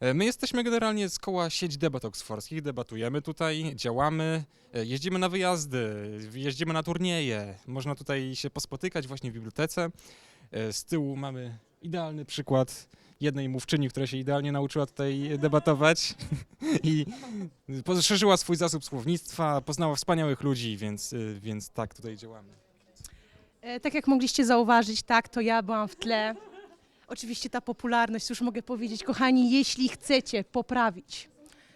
E, My jesteśmy generalnie z koła sieć debat oksfordzkich, debatujemy tutaj, działamy, e, jeździmy na wyjazdy, jeździmy na turnieje, można tutaj się pospotykać właśnie w bibliotece. E, Z tyłu mamy idealny przykład jednej mówczyni, która się idealnie nauczyła tutaj debatować i poszerzyła swój zasób słownictwa, poznała wspaniałych ludzi, więc, więc tak tutaj działamy. Tak jak mogliście zauważyć, tak, to ja byłam w tle. Oczywiście ta popularność, już mogę powiedzieć, kochani, jeśli chcecie poprawić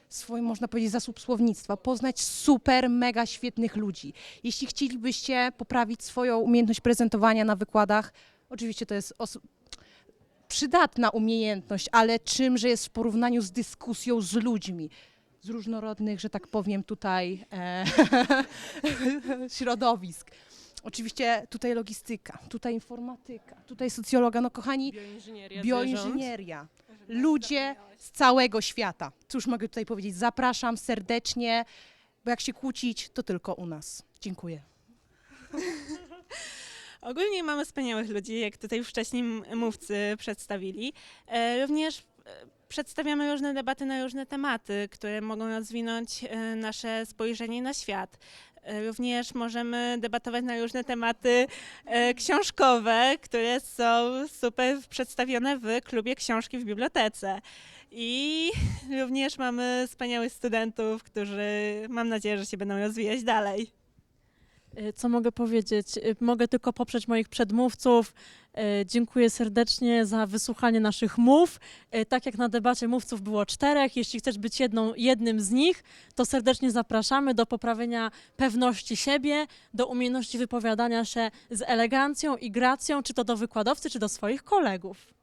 swój, można powiedzieć, zasób słownictwa, poznać super, mega świetnych ludzi. Jeśli chcielibyście poprawić swoją umiejętność prezentowania na wykładach, oczywiście to jest przydatna umiejętność, ale czymże jest w porównaniu z dyskusją z ludźmi z różnorodnych, że tak powiem, tutaj e, środowisk. Oczywiście tutaj logistyka, tutaj informatyka, tutaj socjologa. No kochani, Bioinżynieria. bioinżynieria. Ludzie z całego świata. Cóż mogę tutaj powiedzieć? Zapraszam serdecznie, bo jak się kłócić, to tylko u nas. Dziękuję. Ogólnie mamy wspaniałych ludzi, jak tutaj już wcześniej m- mówcy przedstawili. E, Również e, przedstawiamy różne debaty na różne tematy, które mogą rozwinąć e, nasze spojrzenie na świat. E, Również możemy debatować na różne tematy e, książkowe, które są super przedstawione w klubie książki w bibliotece. I również mamy wspaniałych studentów, którzy mam nadzieję, że się będą rozwijać dalej. Y, Co mogę powiedzieć? Mogę tylko poprzeć moich przedmówców. Y, Dziękuję serdecznie za wysłuchanie naszych mów. Y, Tak jak na debacie mówców było czterech, jeśli chcesz być jedną, jednym z nich, to serdecznie zapraszamy do poprawienia pewności siebie, do umiejętności wypowiadania się z elegancją i gracją, czy to do wykładowcy, czy do swoich kolegów.